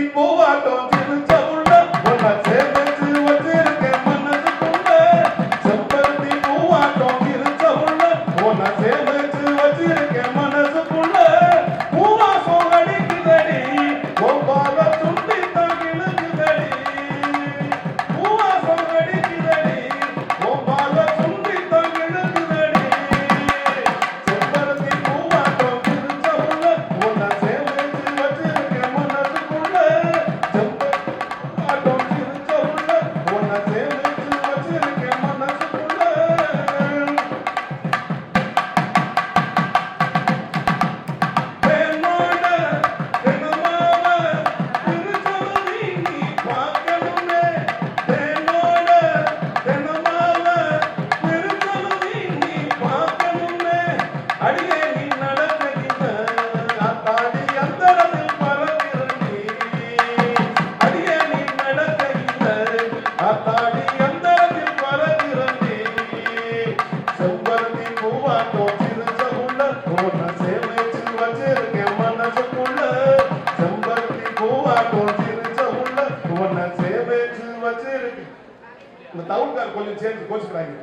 திருப்பி போவாட்டம் திருச்சவுள்ள ஒன்னா சேர்ந்து வச்சிருக்கேன் மனசுக்குள்ள. செம்பருத்தி பூவாட்டம் திருச்சவுள்ள ஒன்னா சேர்ந்து இந்த தவுன்கார் கொஞ்சம் சேர்ந்து கோச்சுக்கிறாங்க.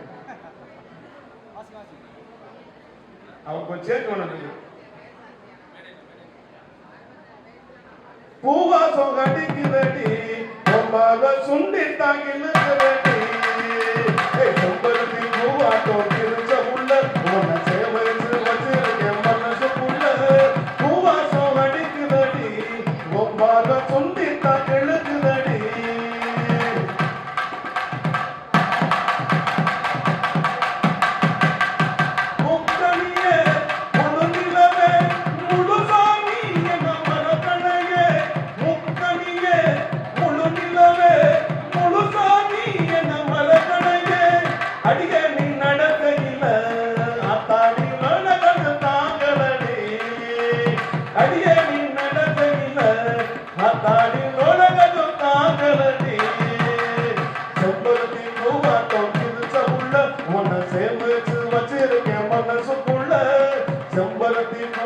அவன் கொஞ்சம் சேர்ந்து ஒண்ணு பூவாசம் கடிக்குதடி சுண்டி தாங்கிலுக்கு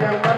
Thank you.